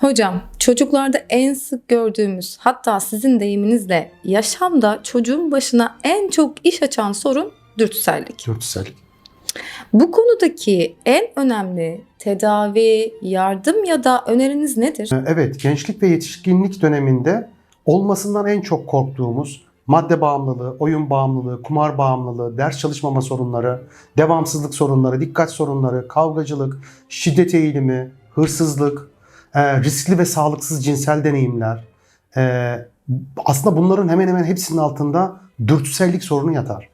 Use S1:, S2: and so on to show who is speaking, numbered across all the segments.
S1: Hocam, çocuklarda en sık gördüğümüz, hatta sizin deyiminizle yaşamda çocuğun başına en çok iş açan sorun dürtüsellik.
S2: Dürtüsellik.
S1: Bu konudaki en önemli tedavi, yardım ya da öneriniz nedir?
S2: Ee, Evet, gençlik ve yetişkinlik döneminde olmasından en çok korktuğumuz madde bağımlılığı, oyun bağımlılığı, kumar bağımlılığı, ders çalışmama sorunları, devamsızlık sorunları, dikkat sorunları, kavgacılık, şiddet eğilimi, hırsızlık, e, riskli ve sağlıksız cinsel deneyimler. e, aslında bunların hemen hemen hepsinin altında dürtüsellik sorunu yatar.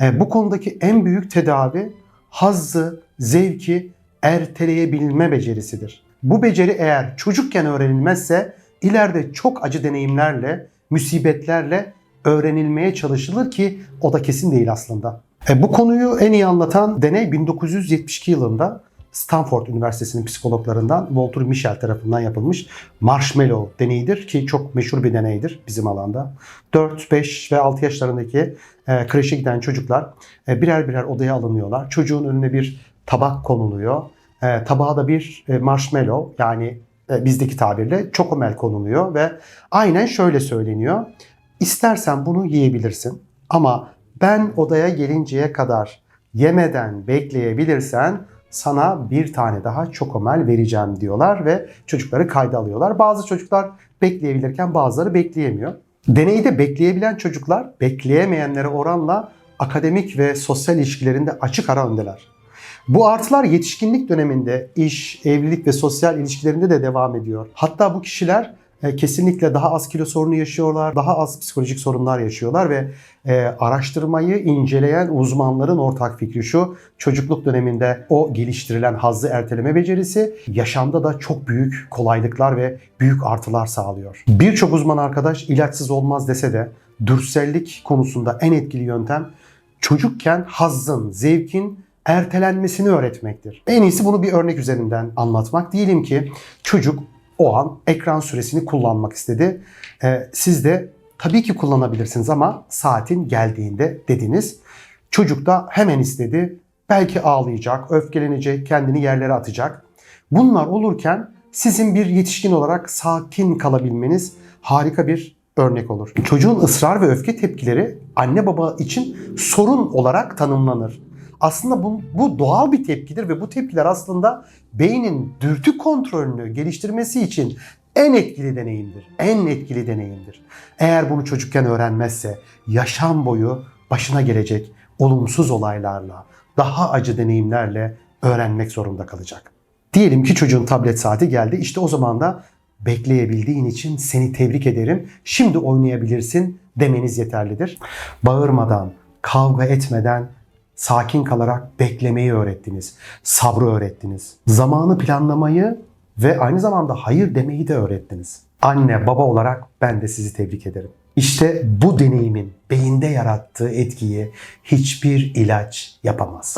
S2: E, bu konudaki en büyük tedavi hazzı, zevki erteleyebilme becerisidir. Bu beceri eğer çocukken öğrenilmezse ileride çok acı deneyimlerle, musibetlerle öğrenilmeye çalışılır ki o da kesin değil aslında. E, bu konuyu en iyi anlatan deney 1972 yılında Stanford Üniversitesi'nin psikologlarından Walter Mischel tarafından yapılmış Marshmallow deneyidir ki çok meşhur bir deneydir bizim alanda. 4, 5 ve 6 yaşlarındaki e, kreşe giden çocuklar e, birer birer odaya alınıyorlar. Çocuğun önüne bir tabak konuluyor. E, tabağa da bir e, marshmallow yani e, bizdeki tabirle çokomel konuluyor ve aynen şöyle söyleniyor. İstersen bunu yiyebilirsin ama ben odaya gelinceye kadar yemeden bekleyebilirsen sana bir tane daha çokomel vereceğim diyorlar ve çocukları kayda alıyorlar. Bazı çocuklar bekleyebilirken bazıları bekleyemiyor. Deneyde bekleyebilen çocuklar bekleyemeyenlere oranla akademik ve sosyal ilişkilerinde açık ara öndeler. Bu artılar yetişkinlik döneminde iş, evlilik ve sosyal ilişkilerinde de devam ediyor. Hatta bu kişiler kesinlikle daha az kilo sorunu yaşıyorlar, daha az psikolojik sorunlar yaşıyorlar ve e, araştırmayı inceleyen uzmanların ortak fikri şu, çocukluk döneminde o geliştirilen hazzı erteleme becerisi yaşamda da çok büyük kolaylıklar ve büyük artılar sağlıyor. Birçok uzman arkadaş ilaçsız olmaz dese de dürsellik konusunda en etkili yöntem çocukken hazzın, zevkin ertelenmesini öğretmektir. En iyisi bunu bir örnek üzerinden anlatmak. Diyelim ki çocuk o an ekran süresini kullanmak istedi. Ee, siz de tabii ki kullanabilirsiniz ama saatin geldiğinde dediniz. Çocuk da hemen istedi. Belki ağlayacak, öfkelenecek, kendini yerlere atacak. Bunlar olurken sizin bir yetişkin olarak sakin kalabilmeniz harika bir örnek olur. Çocuğun ısrar ve öfke tepkileri anne baba için sorun olarak tanımlanır. Aslında bu, bu doğal bir tepkidir ve bu tepkiler aslında beynin dürtü kontrolünü geliştirmesi için en etkili deneyimdir. En etkili deneyimdir. Eğer bunu çocukken öğrenmezse yaşam boyu başına gelecek olumsuz olaylarla, daha acı deneyimlerle öğrenmek zorunda kalacak. Diyelim ki çocuğun tablet saati geldi. İşte o zaman da bekleyebildiğin için seni tebrik ederim. Şimdi oynayabilirsin demeniz yeterlidir. Bağırmadan, kavga etmeden sakin kalarak beklemeyi öğrettiniz. Sabrı öğrettiniz. Zamanı planlamayı ve aynı zamanda hayır demeyi de öğrettiniz. Anne, baba olarak ben de sizi tebrik ederim. İşte bu deneyimin beyinde yarattığı etkiyi hiçbir ilaç yapamaz.